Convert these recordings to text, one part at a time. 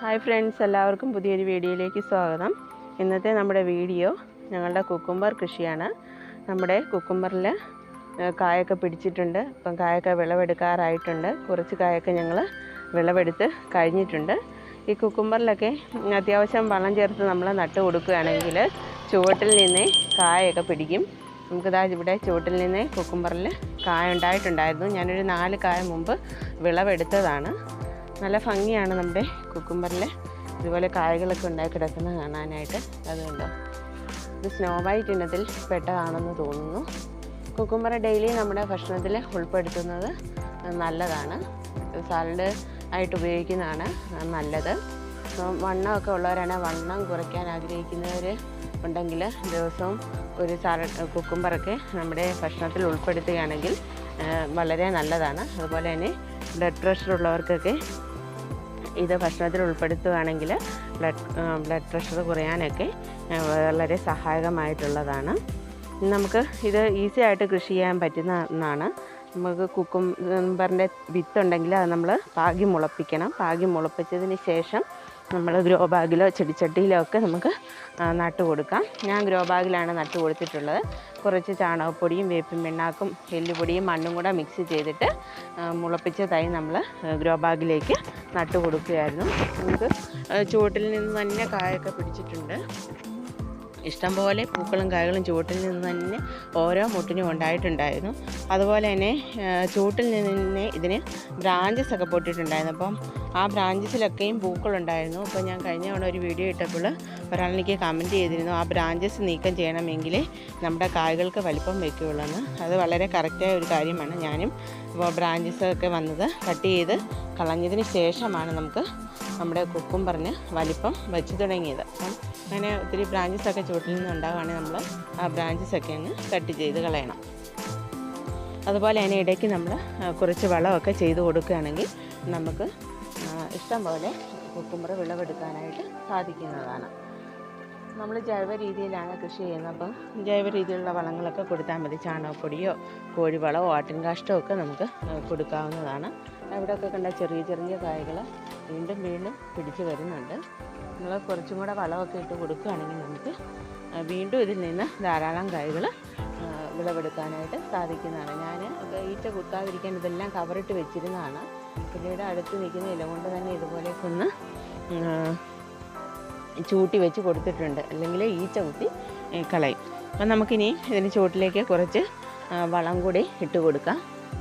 Hi friends എല്ലാവർക്കും പുതിയൊരു വീഡിയോയിലേക്ക് സ്വാഗതം. ഇന്നത്തെ നമ്മുടെ വീഡിയോ ഞങ്ങളുടെ കുക്കുംബർ കൃഷിയാണ്. നമ്മുടെ കുക്കുംബറിൽ കായൊക്കെ പിടിച്ചിട്ടുണ്ട്. ഇപ്പം കായൊക്കെ വിളവെടുക്കാറായിട്ടുണ്ട്. കുറച്ച് കായൊക്കെ ഞങ്ങൾ വിളവെടുത്ത് കഴിഞ്ഞിട്ടുണ്ട്. ഈ കുക്കുംബറിലൊക്കെ അത്യാവശ്യം വളം ചേർത്ത് നമ്മൾ നട്ട് കൊടുക്കുകയാണെങ്കിൽ ചുവട്ടിൽ നിന്നേ കായൊക്കെ പിടിക്കും. നമുക്കിതാ ഇവിടെ ചുവട്ടിൽ നിന്ന് കുക്കുംബറിൽ കായ ഉണ്ടായിട്ടുണ്ടായിരുന്നു. ഞാനൊരു നാല് കായ മുമ്പ് വിളവെടുത്തതാണ്. നല്ല ഭംഗിയാണ് നമ്മുടെ കുക്കുംബറിൽ ഇതുപോലെ കായകളൊക്കെ ഉണ്ടായി കിടക്കുന്നത് കാണാനായിട്ട്. അതുകൊണ്ടോ ഇത് സ്നോ വൈറ്റ് ഇനത്തിൽ പെട്ടതാണെന്ന് തോന്നുന്നു. കുക്കുംബർ ഡെയിലി നമ്മുടെ ഭക്ഷണത്തിൽ ഉൾപ്പെടുത്തുന്നത് നല്ലതാണ്. സാലഡ് ആയിട്ട് ഉപയോഗിക്കുന്നതാണ് നല്ലത്. വണ്ണമൊക്കെ ഉള്ളവരാണ് വണ്ണം കുറയ്ക്കാൻ ആഗ്രഹിക്കുന്നവർ ഉണ്ടെങ്കിൽ ദിവസവും ഒരു സാലഡ് കുക്കുംബറൊക്കെ നമ്മുടെ ഭക്ഷണത്തിൽ ഉൾപ്പെടുത്തുകയാണെങ്കിൽ വളരെ നല്ലതാണ്. അതുപോലെ തന്നെ ബ്ലഡ് പ്രഷർ ഉള്ളവർക്കൊക്കെ ഇത് ഭക്ഷണത്തിൽ ഉൾപ്പെടുത്തുകയാണെങ്കിൽ ബ്ലഡ് ബ്ലഡ് പ്രഷർ കുറയാനൊക്കെ വളരെ സഹായകമായിട്ടുള്ളതാണ്. നമുക്ക് ഇത് ഈസി ആയിട്ട് കൃഷി ചെയ്യാൻ പറ്റുന്ന ഒന്നാണ്. നമുക്ക് കുക്കുംബറിന്റെ വിത്തുണ്ടെങ്കിൽ അത് നമ്മൾ പാകി മുളപ്പിക്കണം. പാകി മുളപ്പിച്ചതിന് ശേഷം നമ്മൾ ഗ്രോ ബാഗിലോ ചെടിച്ചട്ടിയിലോ ഒക്കെ നമുക്ക് നട്ട് കൊടുക്കാം. ഞാൻ ഗ്രോ ബാഗിലാണ് നട്ട് കൊടുത്തിട്ടുള്ളത്. കുറച്ച് ചാണകപ്പൊടിയും വേപ്പിൻ പിണ്ണാക്കും എല്ലുപൊടിയും മണ്ണും കൂടെ മിക്സ് ചെയ്തിട്ട് മുളപ്പിച്ച തൈ നമ്മൾ ഗ്രോ ബാഗിലേക്ക് നട്ട് കൊടുക്കുകയായിരുന്നു. നമുക്ക് ചുവട്ടിൽ നിന്ന് തന്നെ കായൊക്കെ പിടിച്ചിട്ടുണ്ട്. ഇഷ്ടംപോലെ പൂക്കളും കായകളും ചുവട്ടിൽ നിന്ന് തന്നെ ഓരോ മുട്ടിനും ഉണ്ടായിട്ടുണ്ടായിരുന്നു. അതുപോലെ തന്നെ ചുവട്ടിൽ നിന്ന് തന്നെ ഇതിന് ബ്രാഞ്ചസ് ഒക്കെ പൊട്ടിയിട്ടുണ്ടായിരുന്നു. അപ്പം ആ ബ്രാഞ്ചസിലൊക്കെയും പൂക്കളുണ്ടായിരുന്നു. അപ്പോൾ ഞാൻ കഴിഞ്ഞ തവണ ഒരു വീഡിയോ ഇട്ടപ്പോൾ ഒരാളെനിക്ക് കമന്റ് ചെയ്തിരുന്നു ആ ബ്രാഞ്ചസ് നീക്കം ചെയ്യണമെങ്കിൽ നമ്മുടെ കായകൾക്ക് വലിപ്പം വയ്ക്കുകയുള്ളൂ എന്ന് അത് വളരെ കറക്റ്റായ ഒരു കാര്യമാണ്. ഞാനും ബ്രാഞ്ചസ് ഒക്കെ വന്നത് കട്ട് ചെയ്ത് കളഞ്ഞതിന് ശേഷമാണ് നമുക്ക് നമ്മുടെ കുക്കുംബറിന് വലിപ്പം വെച്ച് തുടങ്ങിയത്. അപ്പം അങ്ങനെ ഒത്തിരി ബ്രാഞ്ചസൊക്കെ ചുവട്ടിൽ നിന്ന് ഉണ്ടാവുകയാണെങ്കിൽ നമ്മൾ ആ ബ്രാഞ്ചസൊക്കെ ഒന്ന് കട്ട് ചെയ്ത് കളയണം. അതുപോലെ തന്നെ ഇടയ്ക്ക് നമ്മൾ കുറച്ച് വളമൊക്കെ ചെയ്ത് കൊടുക്കുകയാണെങ്കിൽ നമുക്ക് ഇഷ്ടം പോലെ കുക്കുംബർ വിളവെടുക്കാനായിട്ട് സാധിക്കുന്നതാണ്. നമ്മൾ ജൈവ രീതിയിലാണ് കൃഷി ചെയ്യുന്നത്. അപ്പം ജൈവ രീതിയിലുള്ള വളങ്ങളൊക്കെ കൊടുത്താൽ മതി. ചാണകപ്പൊടിയോ കോഴിവളമോ ആട്ടിൻകാഷ്ടമോ ഒക്കെ നമുക്ക് കൊടുക്കാവുന്നതാണ്. അവിടെയൊക്കെ കണ്ട ചെറിയ ചെറിയ കായകൾ വീണ്ടും വീണ്ടും പിടിച്ചു വരുന്നുണ്ട്. നമ്മൾ കുറച്ചും കൂടെ വളമൊക്കെ ഇട്ട് കൊടുക്കുകയാണെങ്കിൽ നമുക്ക് വീണ്ടും ഇതിൽ നിന്ന് ധാരാളം കായകൾ വിളവെടുക്കാനായിട്ട് സാധിക്കുന്നതാണ്. ഞാൻ ഈറ്റ കുത്താതിരിക്കാൻ ഇതെല്ലാം കവറിട്ട് വെച്ചിരുന്നതാണ്. പിന്നീട് അടുത്ത് നിൽക്കുന്ന ഇല കൊണ്ട് തന്നെ ഇതുപോലെയൊക്കെ ഒന്ന് ചൂട്ടി വെച്ച് കൊടുത്തിട്ടുണ്ട്. അല്ലെങ്കിൽ ഈച്ച കുത്തി കളയും. അപ്പം നമുക്കിനി ഇതിന് ചുവട്ടിലേക്ക് കുറച്ച് വളം കൂടി ഇട്ട് കൊടുക്കാം.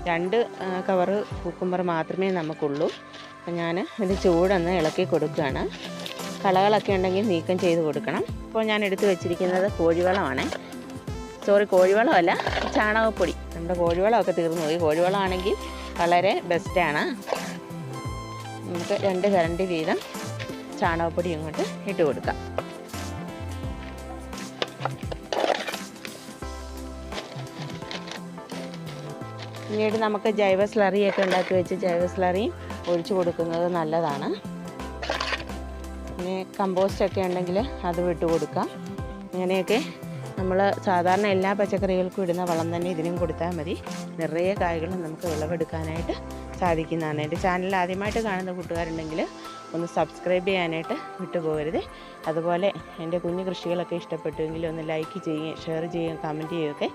രണ്ട് കവറ് കുക്കുമ്പർ മാത്രമേ നമുക്കുള്ളൂ. അപ്പം ഞാൻ ഇത് ചൂടൊന്ന് ഇളക്കി കൊടുക്കുകയാണ്. കളകളൊക്കെ ഉണ്ടെങ്കിൽ നീക്കം ചെയ്ത് കൊടുക്കണം. ഇപ്പോൾ ഞാൻ എടുത്ത് വെച്ചിരിക്കുന്നത് കോഴിവളമാണ്. സോറി കോഴിവളമല്ല ചാണകപ്പൊടി. നമ്മുടെ കോഴിവളമൊക്കെ തീർന്നു പോയി. കോഴിവളമാണെങ്കിൽ വളരെ ബെസ്റ്റാണ് നമുക്ക് രണ്ട് കരണ്ടി വീതം ചാണകപ്പൊടി ഇങ്ങോട്ട് ഇട്ട് കൊടുക്കാം. പിന്നീട് നമുക്ക് ജൈവ സ്ലറിയൊക്കെ ഉണ്ടാക്കി വെച്ച് ജൈവ സ്ലറി ഒഴിച്ചു കൊടുക്കുന്നത് നല്ലതാണ്. പിന്നെ കമ്പോസ്റ്റ് ഒക്കെ ഉണ്ടെങ്കിൽ അത് വിട്ട് കൊടുക്കാം. അങ്ങനെയൊക്കെ നമ്മൾ സാധാരണ എല്ലാ പച്ചക്കറികൾക്കും ഇടുന്ന വളം തന്നെ ഇതിനും കൊടുത്താൽ മതി. നിറയെ കായ്കൾ നമുക്ക് വിളവെടുക്കാനായിട്ട് സാധിക്കുന്നതാണ്. എന്റെ ചാനൽ ആദ്യമായിട്ട് കാണുന്ന കൂട്ടുകാരുണ്ടെങ്കിൽ ഒന്ന് സബ്സ്ക്രൈബ് ചെയ്യാനായിട്ട് വിട്ടുപോകരുത്. അതുപോലെ എന്റെ കുഞ്ഞു കൃഷികളൊക്കെ ഇഷ്ടപ്പെട്ടുവെങ്കിൽ ഒന്ന് ലൈക്ക് ചെയ്യുകയും ഷെയർ ചെയ്യുകയും കമന്റ് ചെയ്യുകയൊക്കെ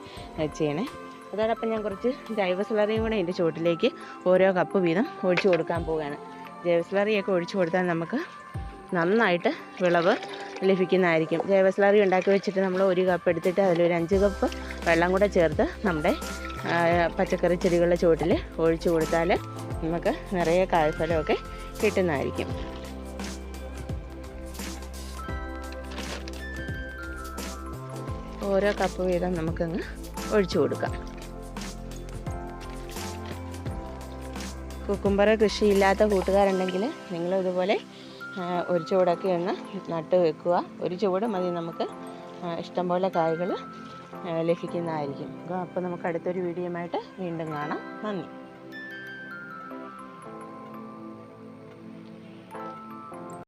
ചെയ്യണേ. അതോടൊപ്പം ഞാൻ കുറച്ച് ജൈവ സ്ലറിയും കൂടെ എന്റെ ചുവട്ടിലേക്ക് ഓരോ കപ്പ് വീതം ഒഴിച്ചു കൊടുക്കാൻ പോവുകയാണ്. ജൈവ സ്ലറിയൊക്കെ ഒഴിച്ചു കൊടുത്താൽ നമുക്ക് നന്നായിട്ട് വിളവ് ലഭിക്കുന്നതായിരിക്കും. ജൈവ സ്ലറി ഉണ്ടാക്കി വെച്ചിട്ട് നമ്മൾ ഒരു കപ്പ് എടുത്തിട്ട് അതിലൊരു അഞ്ച് കപ്പ് വെള്ളം കൂടെ ചേർത്ത് നമ്മുടെ പച്ചക്കറി ചെടികളുടെ ചുവട്ടിൽ ഒഴിച്ചു കൊടുത്താൽ നമുക്ക് നിറയെ കായ്ഫലമൊക്കെ കിട്ടുന്നതായിരിക്കും. ഓരോ കപ്പ് വീതം നമുക്കങ്ങ് ഒഴിച്ചു കൊടുക്കാം. കുക്കുംബർ കൃഷിയില്ലാത്ത കൂട്ടുകാരുണ്ടെങ്കിൽ നിങ്ങൾ ഇതുപോലെ ഒരു ചുവടൊക്കെ ഒന്ന് നട്ട് വെക്കുക. ഒരു ചുവട് മതി നമുക്ക്. ഇഷ്ടംപോലെ കായ്കൾ ലഭിക്കുന്നതായിരിക്കും. അപ്പോൾ നമുക്ക് അടുത്തൊരു വീഡിയോയുമായിട്ട് വീണ്ടും കാണാം. നന്ദി.